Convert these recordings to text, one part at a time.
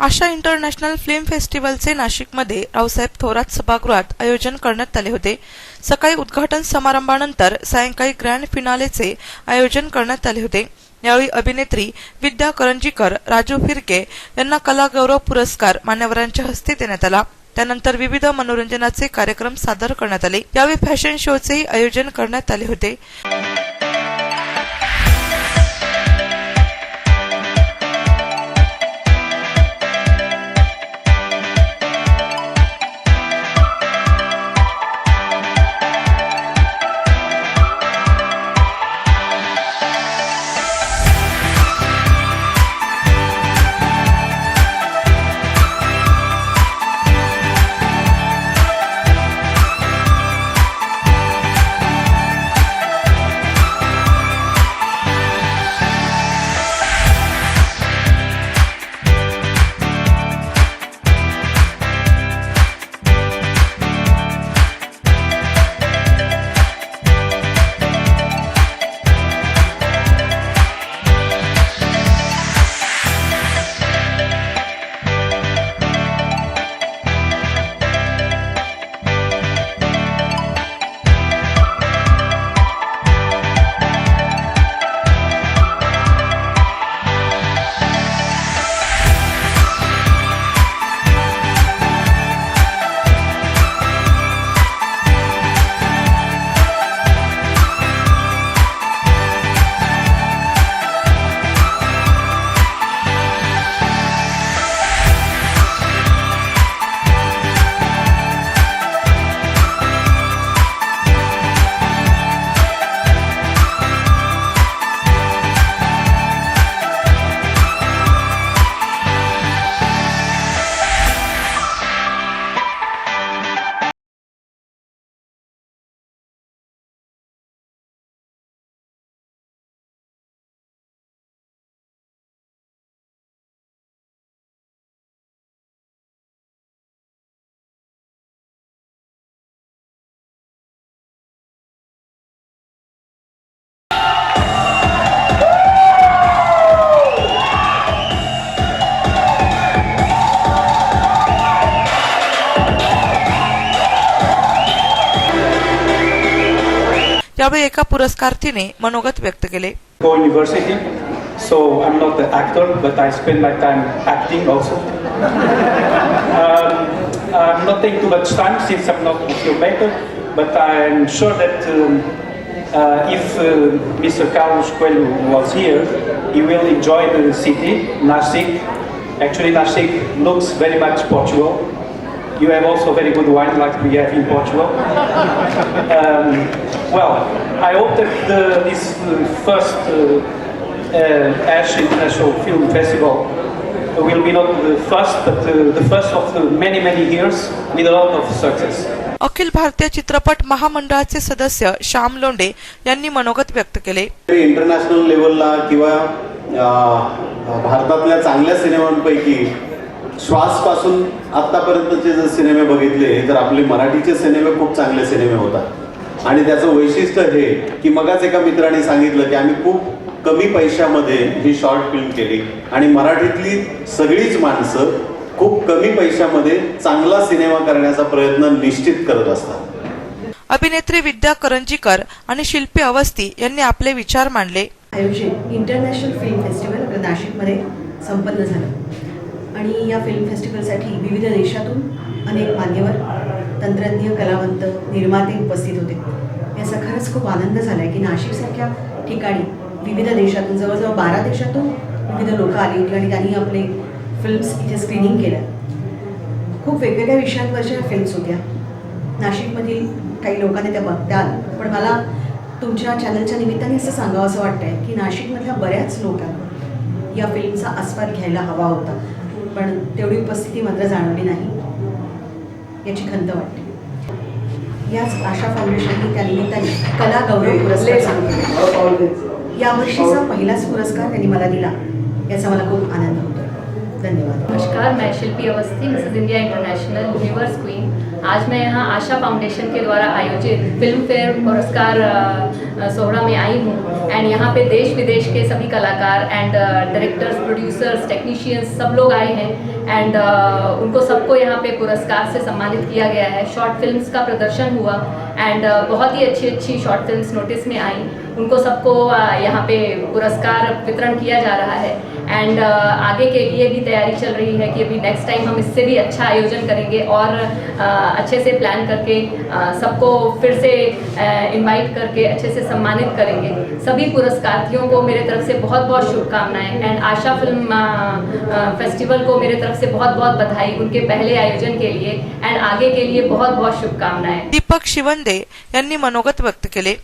आशा international film फेस्टिवलचे नाशिकमध्ये रावसाहेब थोरात सभागृहात आयोजन करण्यात आले होते. सकाळी उद्घाटन समारंभानंतर सायंकाळी ग्रँड फिनालेचे आयोजन करण्यात आले होते. यावेळी अभिनेत्री विद्या करंजीकर राजू फिरके यांना कलागौरव पुरस्कार मान्यवरांच्या हस्ते देण्यात आला. त्यानंतर विविध मनोरंजनाचे कार्यक्रम सादर करण्यात आले. यावेळी फॅशन शोचेही आयोजन करण्यात आले होते. यावेळी एका पुरस्कार्थीने मनोगत व्यक्त केले Go University, so I'm not an actor, but I spend my time acting also. um, I'm not taking too much time since I'm not a filmmaker, but I'm sure that um, uh, if uh, Mr. Carlos Coelho was here, he will enjoy the city, Nasik. Actually, Nasik looks very much Portugal. You have also very good wine like we have in Portugal. Um, well, I hope that the, this uh, first uh, uh, Ash International Film Festival will be not the first, but uh, the first of the many, many years with a lot of success. Akhil Bharatiya चित्रपट महामंडळाचे सदस्य श्याम लोंडे यांनी मनोगत व्यक्त केले international लेवलला किंवा भारतातल्या चांगल्या सिनेमांपैकी श्वासपासून आत्तापर्यंतचे जर सिनेमे बघितले तर आपले मराठीचे सिनेमे खूप चांगले सिनेमे होतात. आणि त्याचं वैशिष्ट्य हे की मगाच एका मित्राने सांगितलं की आम्ही खूप कमी पैशामध्ये ही शॉर्ट फिल्म केली. आणि मराठीतली सगळीच माणसं खूप कमी पैशामध्ये चांगला सिनेमा करण्याचा प्रयत्न निश्चित करत असतात. अभिनेत्री विद्या करंजीकर आणि शिल्पी अवस्थी यांनी आपले विचार मांडले. आयोजित इंटरनॅशनल फिल्म फेस्टिवल नाशिकमध्ये संपन्न झालं. आणि या फिल्म फेस्टिवलसाठी विविध देशातून अनेक मान्यवर तंत्रज्ञ कलावंत निर्माते उपस्थित होते. याचा खरंच खूप आनंद झाला आहे की नाशिकसारख्या ठिकाणी विविध देशातून जवळजवळ बारा देशातून विविध लोक आली होती आणि त्यांनी आपले फिल्म्स इथे स्क्रीनिंग केल्या खूप वेगवेगळ्या विषयांवरच्या फिल्म्स होत्या. नाशिकमधील काही लोकांनी त्या बघत्या पण मला तुमच्या चॅनलच्या निमित्ताने असं सांगावं असं वाटतंय की नाशिकमधल्या बऱ्याच लोकांना या फिल्मचा आस्वाद घ्यायला हवा होता. पण तेवढी उपस्थिती मात्र जाणवली नाही याची खंत वाटते. याच आशा फाउंडेशनने त्या निमित्ताने कला गौरव पुरस्कार केला. यावर्षीचा पहिलाच पुरस्कार त्यांनी मला दिला याचा मला खूप आनंद होतो. धन्यवाद. नमस्कार मैं Shilpi Awasthi mrs India international universe queen. आज मैं यहाँ आशा फाउंडेशन के द्वारा आयोजित फ़िल्म फेयर पुरस्कार सोहरा में आई हूँ। एंड यहाँ पे देश विदेश के सभी कलाकार एंड डायरेक्टर्स प्रोड्यूसर्स टेक्नीशियंस सब लोग आए हैं। एंड उनको सबको यहाँ पे पुरस्कार से सम्मानित किया गया है। शॉर्ट फिल्म्स का प्रदर्शन हुआ। एंड बहुत ही अच्छी अच्छी शॉर्ट फिल्म्स नोटिस में आई। उनको सबको यहाँ पे पुरस्कार वितरण किया जा रहा है। एंड आगे के लिए भी तैयारी चल रही है कि अभी नेक्स्ट टाइम हम इससे भी अच्छा आयोजन करेंगे और अ, अच्छे से प्लान करके अ, सबको फिर से इनवाइट करके अच्छे से सम्मानित करेंगे। सभी पुरस्कार्थियों को मेरे तरफ़ से बहुत बहुत शुभकामनाएँ। एंड आशा फ़िल्म फेस्टिवल को मेरे तरफ़ से बहुत बहुत बधाई उनके पहले आयोजन के लिए। एंड आगे के लिए बहुत बहुत शुभकामनाएँ। दीपक शिवंदे यांनी मनोगत व्यक्त केले.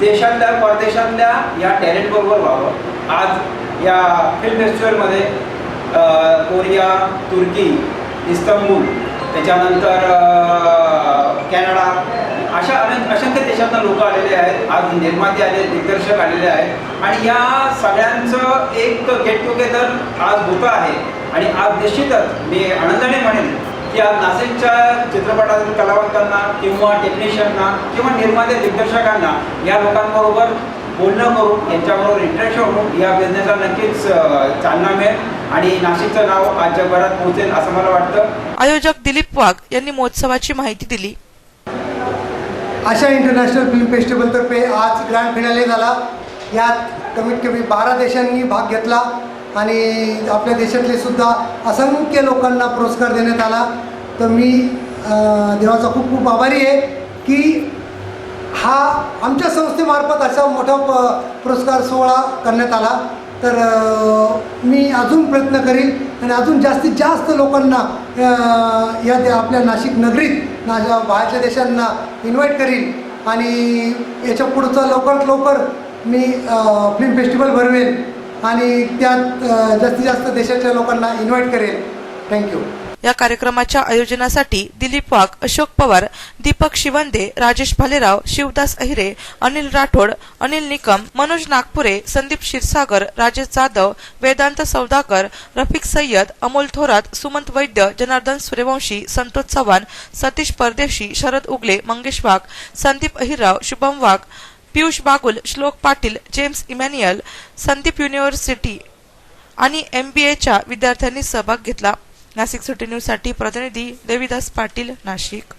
देशातल्या परदेशातल्या या टॅलेंट बरोबर व्हावं आज या फिल्म फेस्टिवलमध्ये कोरिया तुर्की इस्तंबूल त्याच्यानंतर कॅनडा अशा अनेक असंख्य देशातनं लोक आलेले आहेत. आज निर्माते आले दिग्दर्शक आलेले आहेत. आणि या सगळ्यांचं एक गेट टुगेदर आज होतं आहे. आणि आज निश्चितच मी आनंदाने म्हणेन आज नाशिकच्या चित्रपटातील कलावंतांना किंवा टेक्निशियनना किंवा निर्माते दिग्दर्शकांना या लोकांबरोबर बोलणं करून यांच्याबरोबर इंटरेक्शन होऊन या बिझनेसला नक्कीच चालना मिळेल. आणि नाशिकचं नाव आज जगभरात पोहोचेल असं मला वाटतं. आयोजक दिलीप वाघ यांनी महोत्सवाची माहिती दिली. आशा इंटरनॅशनल फिल्म फेस्टिवलतर्फे आज ग्रँड फिनाले झाला. यात कमीत कमी बारा देशांनी भाग घेतला. आणि आपल्या देशातले सुद्धा असंख्य लोकांना पुरस्कार देण्यात आला. तर मी देवाचा खूप खूप आभारी आहे की हा आमच्या संस्थेमार्फत असा मोठा प पुरस्कार सोहळा करण्यात आला. तर मी अजून प्रयत्न करीन आणि अजून जास्तीत जास्त लोकांना या दे आपल्या नाशिक नगरीत ना बाहेरच्या देशांना इन्व्हाइट करीन. आणि याच्या पुढचं लवकरात लवकर मी फिल्म फेस्टिवल भरवेन. आणि त्यात जास्तीत जास्त देशाच्या लोकांना इन्व्हाइट करेल. थँक्यू या कार्यक्रमाच्या आयोजनासाठी दिलीप वाघ अशोक पवार दीपक शिवंदे राजेश भालेराव शिवदास अहिरे अनिल राठोड अनिल निकम मनोज नागपुरे संदीप क्षीरसागर राजेश जाधव वेदांत सौदाकर रफिक सय्यद अमोल थोरात सुमंत वैद्य जनार्दन सूर्यवंशी संतोष चव्हाण सतीश परदेशी शरद उगले मंगेश वाघ Sandeep Ahirrao Shubham Wagh Piyush Bagul Shlok Patil James Emmanuel Sandeep university आणि एम बी एच्या विद्यार्थ्यांनी सहभाग घेतला. नाशिक सिटी न्यूजसाठी प्रतिनिधी देविदास पाटील नाशिक.